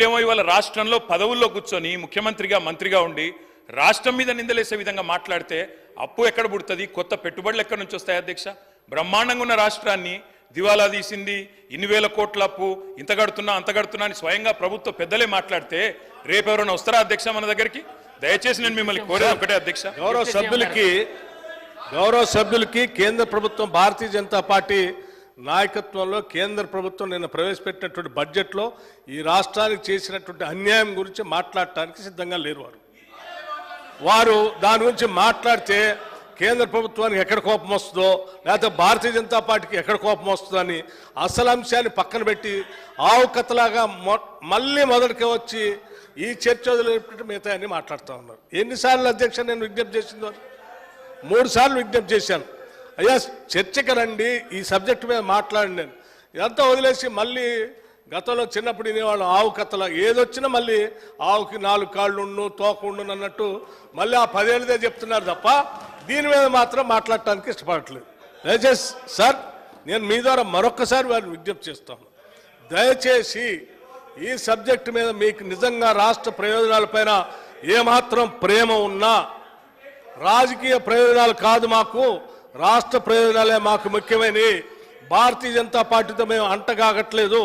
ఏమో ఇవాళ రాష్ట్రంలో పదవుల్లో కూర్చొని ముఖ్యమంత్రిగా మంత్రిగా ఉండి రాష్ట్రం మీద నిందలేసే విధంగా మాట్లాడితే అప్పు ఎక్కడ పుడుతుంది? కొత్త పెట్టుబడులు ఎక్కడి నుంచి వస్తాయి అధ్యక్ష? బ్రహ్మాండంగా ఉన్న రాష్ట్రాన్ని దివాలా తీసింది ఇన్ని వేల కోట్ల అప్పు ఇంత కడుతున్నా అంత కడుతున్నా అని స్వయంగా ప్రభుత్వ పెద్దలే మాట్లాడితే రేపు ఎవరైనా వస్తారా అధ్యక్ష మన దగ్గరికి? దయచేసి నేను మిమ్మల్ని కోరేది ఒకటే అధ్యక్ష. గౌరవ సభ్యులకి గౌరవ సభ్యులకి కేంద్ర ప్రభుత్వం భారతీయ జనతా పార్టీ నాయకత్వంలో కేంద్ర ప్రభుత్వం నిన్న ప్రవేశపెట్టినటువంటి బడ్జెట్లో ఈ రాష్ట్రానికి చేసినటువంటి అన్యాయం గురించి మాట్లాడటానికి సిద్ధంగా లేరు వారు. వారు దాని గురించి మాట్లాడితే కేంద్ర ప్రభుత్వానికి ఎక్కడ కోపం వస్తుందో లేకపోతే భారతీయ జనతా పార్టీకి ఎక్కడ కోపం వస్తుందో అని అసలు అంశాన్ని పక్కన పెట్టి ఆవు కథలాగా మొ- మళ్ళీ మొదటికి వచ్చి ఈ చర్చ వదిలిపెట్టి మిగతా మాట్లాడుతూ ఉన్నారు. ఎన్నిసార్లు అధ్యక్ష నేను విజ్ఞప్తి చేసింది మూడు సార్లు విజ్ఞప్తి చేశాను. అయ్యా చర్చకి రండి ఈ సబ్జెక్ట్ మీద మాట్లాడండి నేను. ఇదంతా వదిలేసి మళ్ళీ గతంలో చిన్నప్పుడు వినేవాళ్ళం ఆవు కథల. ఏదొచ్చినా మళ్ళీ ఆవుకి నాలుగు కాళ్ళు ఉండు తోక ఉండు అన్నట్టు మళ్ళీ ఆ పదేళ్ళదే చెప్తున్నారు తప్ప దీని మీద మాత్రం మాట్లాడటానికి ఇష్టపడట్లేదు. దయచేసి సార్ నేను మీ ద్వారా మరొకసారి వారిని విజ్ఞప్తి చేస్తాను. దయచేసి ఈ సబ్జెక్టు మీద మీకు నిజంగా రాష్ట్ర ప్రయోజనాలపైన ఏమాత్రం ప్రేమ ఉన్నా రాజకీయ ప్రయోజనాలు కాదు మాకు రాష్ట్ర ప్రయోజనాలే మాకు ముఖ్యమైనవి. భారతీయ జనతా పార్టీతో మేము అంటగాగట్లేదు.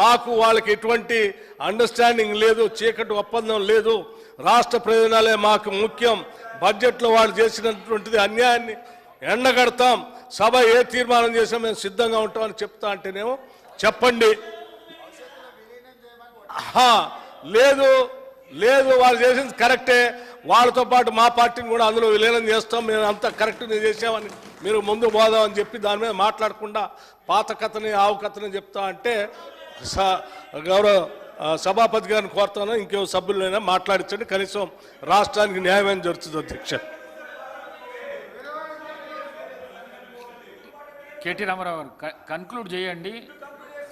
మాకు వాళ్ళకి ఎటువంటి అండర్స్టాండింగ్ లేదు చీకటి ఒప్పందం లేదు. రాష్ట్ర ప్రయోజనాలే మాకు ముఖ్యం. బడ్జెట్లో వాళ్ళు చేసినటువంటిది అన్యాయాన్ని ఎండగడతాం సభ ఏ తీర్మానం చేసినా మేము సిద్ధంగా ఉంటామని చెప్తా అంటేనేమో చెప్పండి. లేదు లేదు వాళ్ళు చేసింది కరెక్టే. వాళ్ళతో పాటు మా పార్టీని కూడా అందులో విలీనం చేస్తాం. మేము అంతా కరెక్ట్ చేసామని మీరు ముందు పోదామని చెప్పి దాని మీద మాట్లాడకుండా పాత కథని ఆవు కథని చెప్తా అంటే స- గౌరవ సభాపతి గారిని కోరుతాను. ఇంకో సభ్యులైనా మాట్లాడించండి కనీసం రాష్ట్రానికి న్యాయమైన జరుగుతుంది అధ్యక్ష. కేటీ రామారావు గారు క- కన్క్లూడ్ చేయండి.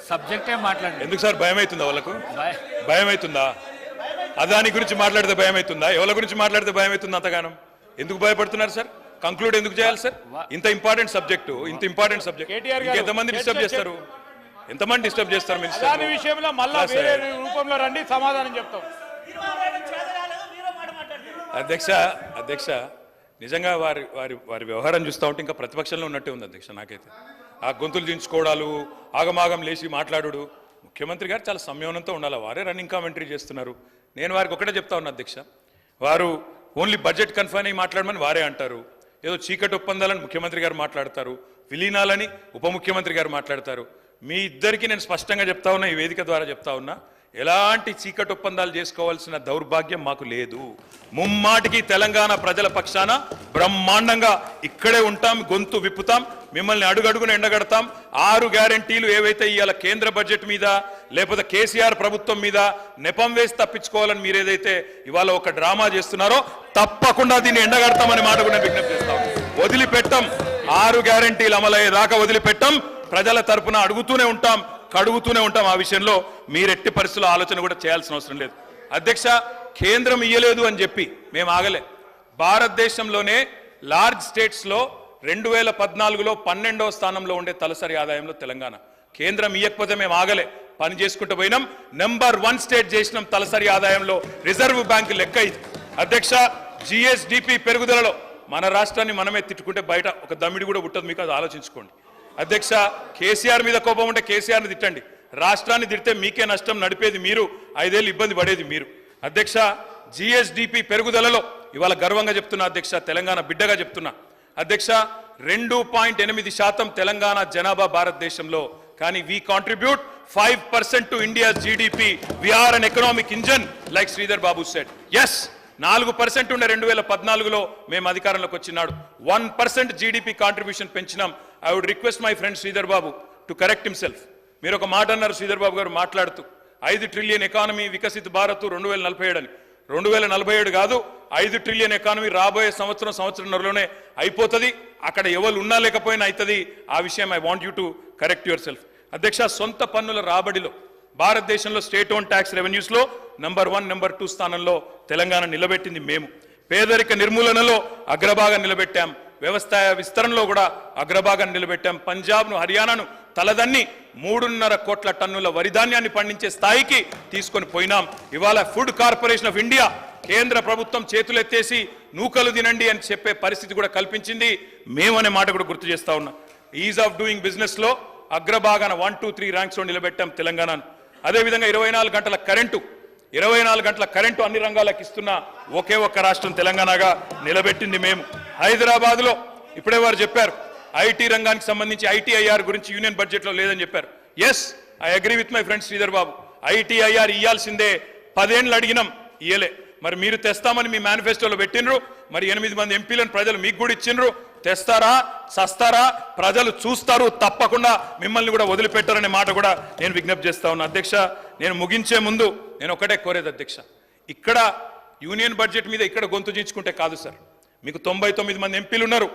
సబ్జెక్టే మాట్లాడండి. ఎందుకు సార్? భయం అవుతుందా వాళ్ళకు? భయం అవుతుందా అదాని గురించి మాట్లాడితే భయం అవుతుందా ఎవరి గురించి మాట్లాడితే భయం అవుతుంది అంతగానం? ఎందుకు భయపడుతున్నారు సార్? కంక్లూడ్ ఎందుకు చేయాలి సార్ ఇంత ఇంపార్టెంట్ సబ్జెక్టు ఇంత ఇంపార్టెంట్ సబ్జెక్ట్ ఎంతమంది డిస్టర్బ్ చేస్తారు? ఎంతమంది డిస్టర్బ్ చేస్తారు మినిస్టర్ విషయంలో మళ్ళా. వేరే రూపంలో రండి సమాధానం చెప్తాం. అధ్యక్ష అధ్యక్ష నిజంగా వారి వారి వారి వ్యవహారం చూస్తూ ఉంటే ఇంకా ప్రతిపక్షంలో ఉన్నట్టే ఉంది అధ్యక్ష నాకైతే. ఆ గొంతులు దించుకోవడాలు ఆగమాగం లేచి మాట్లాడుడు. ముఖ్యమంత్రి గారు చాలా సంయమనంతో ఉండాలి? వారే రన్నింగ్ కామెంటరీ చేస్తున్నారు. నేను వారికి ఒకటే చెప్తా ఉన్నా అధ్యక్ష. వారు ఓన్లీ బడ్జెట్ కన్ఫైన్ అయ్యి మాట్లాడమని వారే అంటారు. ఏదో చీకటి ఒప్పందాలని ముఖ్యమంత్రి గారు మాట్లాడతారు విలీనాలని ఉప ముఖ్యమంత్రి గారు మాట్లాడతారు. మీ ఇద్దరికీ నేను స్పష్టంగా చెప్తా ఉన్నా ఈ వేదిక ద్వారా చెప్తా ఉన్నా ఎలాంటి చీకటి ఒప్పందాలు చేసుకోవాల్సిన దౌర్భాగ్యం మాకు లేదు. ముమ్మాటికి తెలంగాణ ప్రజల పక్షాన బ్రహ్మాండంగా ఇక్కడే ఉంటాం గొంతు విప్పుతాం మిమ్మల్ని అడుగడుగున ఎండగడతాం. ఆరు గ్యారంటీలు ఏవైతే ఇవాళ కేంద్ర బడ్జెట్ మీద లేకపోతే కేసీఆర్ ప్రభుత్వం మీద నెపం వేసి తప్పించుకోవాలని మీరు ఏదైతే ఇవాళ ఒక డ్రామా చేస్తున్నారో తప్పకుండా దీన్ని ఎండగడతామని మాట కూడా విజ్ఞప్తి వదిలిపెట్టం. ఆరు గ్యారంటీలు అమలయ్యేదాకా వదిలిపెట్టం. ప్రజల తరపున అడుగుతూనే ఉంటాం కడుగుతూనే ఉంటాం. ఆ విషయంలో మీరెట్టి పరిస్థితుల్లో ఆలోచన కూడా చేయాల్సిన అవసరం లేదు. అధ్యక్ష కేంద్రం ఇయ్యలేదు అని చెప్పి మేము ఆగలే. భారతదేశంలోనే లార్జ్ స్టేట్స్లో రెండు వేల పద్నాలుగులో పన్నెండవ స్థానంలో ఉండే తలసరి ఆదాయంలో తెలంగాణ. కేంద్రం ఇయ్యకపోతే మేము ఆగలే. పని చేసుకుంటూ పోయినాం. నెంబర్ వన్ స్టేట్ చేసినాం తలసరి ఆదాయంలో. రిజర్వ్ బ్యాంక్ లెక్క ఇది. అధ్యక్ష జిఎస్డిపి పెరుగుదలలో మన రాష్ట్రాన్ని మనమే తిట్టుకుంటే బయట ఒక దమ్మిడి కూడా పుట్టదు. మీకు అది ఆలోచించుకోండి. అధ్యక్ష కేసీఆర్ మీద కోపం ఉంటే కేసీఆర్ని తిట్టండి. రాష్ట్రాన్ని తిడితే మీకే నష్టం నడిపేది మీరు. ఐదేళ్ళు ఇబ్బంది పడేది మీరు. అధ్యక్ష జిఎస్డిపి పెరుగుదలలో ఇవాళ గర్వంగా చెప్తున్నా అధ్యక్ష తెలంగాణ బిడ్డగా చెప్తున్నా. అధ్యక్ష రెండు పాయింట్ ఎనిమిది శాతం తెలంగాణ జనాభా భారతదేశంలో. కానీ we contribute five percent to India GDP we're an economic engine like Sridhar Babu said yes నాలుగు పర్సెంట్ ఉండే రెండు వేల పద్నాలుగులో మేము అధికారంలోకి వచ్చినాడు. One percent GDP contribution పెంచినాం. I would request my friend Sridhar Babu to correct himself మీరు ఒక మాట అన్నారు శ్రీధర్ బాబు గారు మాట్లాడుతూ ఐదు ట్రిలియన్ ఎకానమీ వికసిత్ భారత్ రెండు వేల నలభై ఏడు అని. రెండు వేల నలభై ఏడు కాదు ఐదు ట్రిలియన్ ఎకానమీ రాబోయే సంవత్సరం సంవత్సరంలోనే అయిపోతుంది. అక్కడ ఎవరు ఉన్నా లేకపోయినా అవుతుంది ఆ విషయం I want you to correct yourself అధ్యక్ష సొంత పన్నుల రాబడిలో భారతదేశంలో స్టేట్ ఓన్ ట్యాక్స్ రెవెన్యూస్లో నంబర్ వన్ నెంబర్ టూ స్థానంలో తెలంగాణ నిలబెట్టింది మేము. పేదరిక నిర్మూలనలో అగ్రభాగం నిలబెట్టాం. వ్యవసాయ విస్తరణలో కూడా అగ్రభాగం నిలబెట్టాం. పంజాబ్ను హర్యానాను తలదన్ని మూడున్నర కోట్ల టన్నుల వరిధాన్యాన్ని పండించే స్థాయికి తీసుకొని పోయినాం. ఇవాళ ఫుడ్ కార్పొరేషన్ ఆఫ్ ఇండియా కేంద్ర ప్రభుత్వం చేతులెత్తేసి నూకలు తినండి అని చెప్పే పరిస్థితి కూడా కల్పించింది మేమనే మాట కూడా గుర్తు చేస్తా ఉన్నా. ఈజ్ ఆఫ్ డూయింగ్ బిజినెస్లో అగ్రభాగాన వన్ టూ త్రీ ర్యాంక్స్లో నిలబెట్టాం తెలంగాణను. అదేవిధంగా ఇరవై నాలుగు గంటల కరెంటు ఇరవై నాలుగు గంటల కరెంటు అన్ని రంగాలకు ఇస్తున్న ఒకే ఒక్క రాష్ట్రం తెలంగాణగా నిలబెట్టింది మేము. హైదరాబాద్లో ఇప్పుడే వారు చెప్పారు ఐటీ రంగానికి సంబంధించి ఐటీఐఆర్ గురించి యూనియన్ బడ్జెట్లో లేదని చెప్పారు. Yes I agree with my friend Sridhar Babu. ITIR ఇయ్యాల్సిందే. పదేళ్ళు అడిగినాం ఇయ్యలే. మరి మీరు తెస్తామని మీ మేనిఫెస్టోలో పెట్టినరు మరి ఎనిమిది మంది ఎంపీలను ప్రజలు మీకు కూడా ఇచ్చిండ్రు. తెస్తారా సస్తారా ప్రజలు చూస్తారు తప్పకుండా మిమ్మల్ని కూడా వదిలిపెట్టారనే మాట కూడా నేను విజ్ఞప్తి చేస్తా ఉన్నా. అధ్యక్ష నేను ముగించే ముందు నేను ఒకటే కోరేది అధ్యక్ష. ఇక్కడ యూనియన్ బడ్జెట్ మీద ఇక్కడ గొంతు చించుకుంటే కాదు సార్. మీకు తొంభై తొమ్మిది మంది ఎంపీలు ఉన్నారు.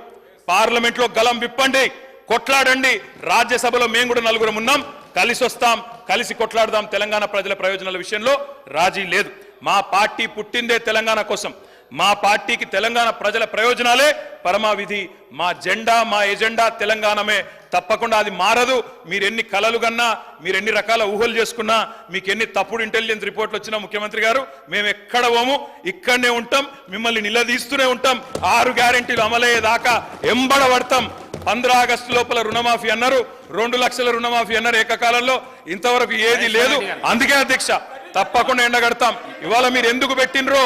పార్లమెంట్లో గలం విప్పండి కొట్లాడండి. రాజ్యసభలో మేము కూడా నలుగురం ఉన్నాం. కలిసి వస్తాం కలిసి కొట్లాడదాం తెలంగాణ ప్రజల ప్రయోజనాల విషయంలో. రాజీ లేదు. మా పార్టీ పుట్టిందే తెలంగాణ కోసం. మా పార్టీకి తెలంగాణ ప్రజల ప్రయోజనాలే పరమావిధి మా జెండా మా ఎజెండా తెలంగాణమే. తప్పకుండా అది మారదు. మీరు ఎన్ని కలలు కన్నా మీరు ఎన్ని రకాల ఊహలు చేసుకున్నా మీకు ఎన్ని తప్పుడు ఇంటెలిజెన్స్ రిపోర్ట్లు వచ్చినా ముఖ్యమంత్రి గారు మేము ఎక్కడ పోము? ఇక్కడనే ఉంటాం. మిమ్మల్ని నిలదీస్తూనే ఉంటాం. ఆరు గ్యారెంటీలు అమలయ్యేదాకా ఎంబడబడతాం. పంద్రా ఆగస్టు లోపల రుణమాఫీ అన్నారు. రెండు లక్షల రుణమాఫీ అన్నారు ఏకకాలంలో. ఇంతవరకు ఏది లేదు. అందుకే అధ్యక్ష తప్పకుండా ఎండగడతాం. ఇవాళ మీరు ఎందుకు పెట్టినరో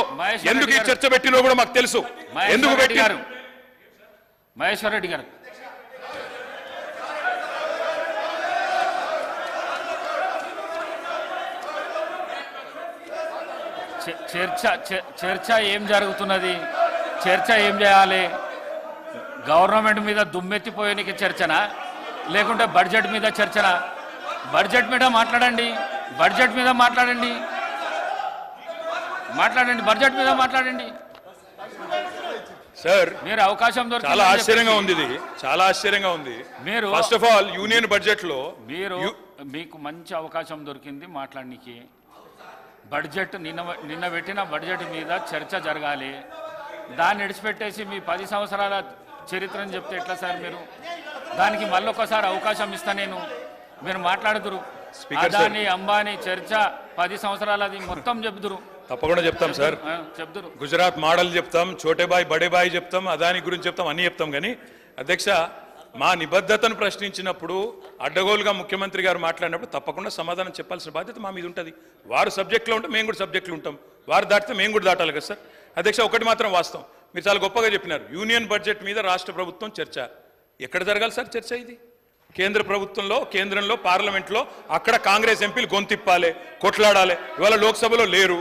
ఎందుకు ఈ చర్చ పెట్టినరో కూడా మాకు తెలుసు. ఎందుకు మహేశ్వర్ రెడ్డి గారు. పెట్టిన మహేశ్వర్ రెడ్డి గారు. చర్చ చర్చ ఏం జరుగుతున్నది? చర్చ ఏం చేయాలి? గవర్నమెంట్ మీద దుమ్మెత్తిపోయేనికి చర్చనా? లేకుంటే బడ్జెట్ మీద చర్చనా? బడ్జెట్ మీద మాట్లాడండి. బడ్జెట్ మీద మాట్లాడండి. మాట్లాడండి బడ్జెట్ మీద మాట్లాడండి. సార్ మీరు అవకాశం చాలా ఆశ్చర్యంగా ఉంది ఇది. చాలా ఆశ్చర్యంగా ఉంది. మీరు ఫస్ట్ ఆఫ్ ఆల్ యూనియన్ బడ్జెట్లో మీరు మీకు మంచి అవకాశం దొరికింది మాట్లాడడానికి బడ్జెట్ నిన్న నిన్న పెట్టిన బడ్జెట్ మీద చర్చ జరగాలి. దాన్ని విడిచిపెట్టేసి మీ పది సంవత్సరాల చరిత్రను చెప్తే ఎట్లా సార్ మీరు? దానికి మళ్ళొకసారి అవకాశం ఇస్తా నేను. మీరు మాట్లాడుదురు. అదాని అంబానీ చర్చ పది సంవత్సరాలది మొత్తం చెప్దురు తప్పకుండా చెప్తాం సార్. ఆ, చెప్దురు గుజరాత్ మోడల్ చెప్తాం చోటేబాయ్ బడేబాయ్ చెప్తాం అదాని గురించి చెప్తాం అన్ని చెప్తాం కానీ అధ్యక్ష మా నిబద్ధతను ప్రశ్నించినప్పుడు అడ్డగోలుగా ముఖ్యమంత్రి గారు మాట్లాడినప్పుడు తప్పకుండా సమాధానం చెప్పాల్సిన బాధ్యత మా మీద ఉంటుంది. వారు సబ్జెక్ట్లో ఉంటే మేము కూడా సబ్జెక్టులు ఉంటాం. వారు దాటితే మేము కూడా దాటాలి కదా సార్. అధ్యక్ష ఒకటి మాత్రం వాస్తవం. మీరు చాలా గొప్పగా చెప్పినారు. యూనియన్ బడ్జెట్ మీద రాష్ట్ర ప్రభుత్వం చర్చ. ఎక్కడ జరగాలి సార్ చర్చ ఇది? కేంద్ర ప్రభుత్వంలో కేంద్రంలో పార్లమెంట్లో అక్కడ కాంగ్రెస్ ఎంపీలు గొంతిప్పాలి కొట్లాడాలి. ఇవాళ లోక్సభలో లేరు.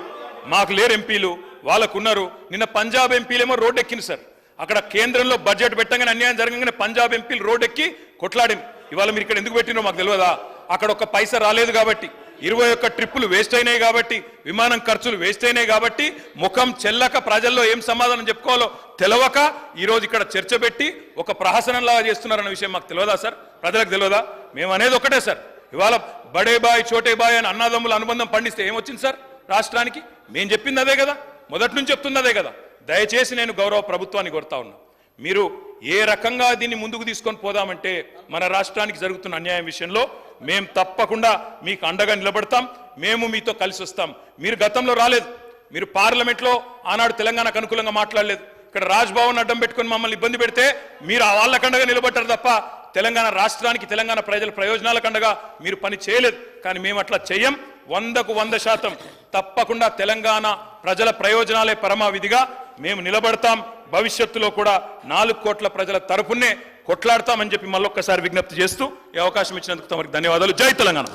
మాకు లేరు ఎంపీలు. వాళ్ళకున్నారు. నిన్న పంజాబ్ ఎంపీలేమో రోడ్డు ఎక్కింది సార్. అక్కడ కేంద్రంలో బడ్జెట్ పెట్టగానే అన్యాయం జరగగానే పంజాబ్ ఎంపీలు రోడ్ ఎక్కి కొట్లాడింది ఇవాళ మీరు ఇక్కడ ఎందుకు పెట్టినో మాకు తెలియదా? అక్కడ ఒక పైసా రాలేదు కాబట్టి ఇరవై ఒక్క ట్రిప్పులు వేస్ట్ అయినాయి కాబట్టి విమానం ఖర్చులు వేస్ట్ అయినాయి కాబట్టి ముఖం చెల్లక ప్రజల్లో ఏం సమాధానం చెప్పుకోవాలో తెలవక ఈ రోజు ఇక్కడ చర్చ పెట్టి ఒక ప్రహసనంలాగా చేస్తున్నారన్న విషయం మాకు తెలియదా సార్? ప్రజలకు తెలియదా? మేము అనేది ఒకటే సార్. ఇవాళ బడే బాయ్ చోటే బాయ్ అని అన్నదమ్ముల అనుబంధం పండిస్తే ఏమొచ్చింది సార్ రాష్ట్రానికి? మేము చెప్పింది అదే కదా. మొదటి నుంచి చెప్తుంది అదే కదా. దయచేసి నేను గౌరవ ప్రభుత్వాన్ని కొడతా ఉన్నా. మీరు ఏ రకంగా దీన్ని ముందుకు తీసుకొని పోదామంటే మన రాష్ట్రానికి జరుగుతున్న అన్యాయం విషయంలో మేము తప్పకుండా మీకు అండగా నిలబడతాం. మేము మీతో కలిసి వస్తాం. మీరు గతంలో రాలేదు. మీరు పార్లమెంట్లో ఆనాడు తెలంగాణకు అనుకూలంగా మాట్లాడలేదు. ఇక్కడ రాజ్భవన్ అడ్డం పెట్టుకుని మమ్మల్ని ఇబ్బంది పెడితే మీరు ఆ వాళ్ళకండగా నిలబడ్డారు తప్ప తెలంగాణ రాష్ట్రానికి తెలంగాణ ప్రజల ప్రయోజనాలకండగా మీరు పని చేయలేదు. కానీ మేము అట్లా చెయ్యం. వందకు వంద శాతం తప్పకుండా తెలంగాణ ప్రజల ప్రయోజనాలే పరమావిధిగా మేము నిలబడతాం. భవిష్యత్తులో కూడా నాలుగు కోట్ల ప్రజల తరపునే కొట్లాడతామని చెప్పి మళ్ళొక్కసారి విజ్ఞప్తి చేస్తూ ఈ అవకాశం ఇచ్చినందుకు తమరికి ధన్యవాదాలు. జై తెలంగాణ.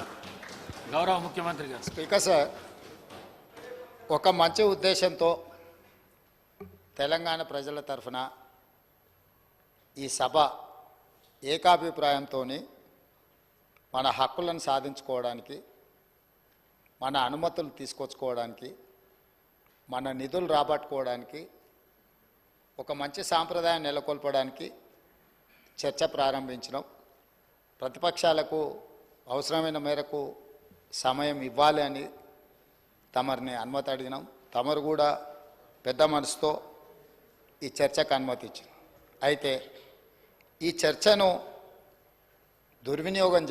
గౌరవ ముఖ్యమంత్రి గారు. స్పీకర్ సార్ ఒక మంచి ఉద్దేశంతో తెలంగాణ ప్రజల తరఫున ఈ సభ ఏకాభిప్రాయంతో మన హక్కులను సాధించుకోవడానికి మన అనుమతులు తీసుకొచ్చుకోవడానికి మన నిధులు రాబట్టుకోవడానికి ఒక మంచి సాంప్రదాయం నెలకొల్పడానికి చర్చ ప్రారంభించినాం. ప్రతిపక్షాలకు అవసరమైన మేరకు సమయం ఇవ్వాలి అని తమరిని అనుమతి అడిగినాం. తమరు కూడా పెద్ద మనసుతో ఈ చర్చకు అనుమతి ఇచ్చారు అయితే ఈ చర్చను దుర్వినియోగం చే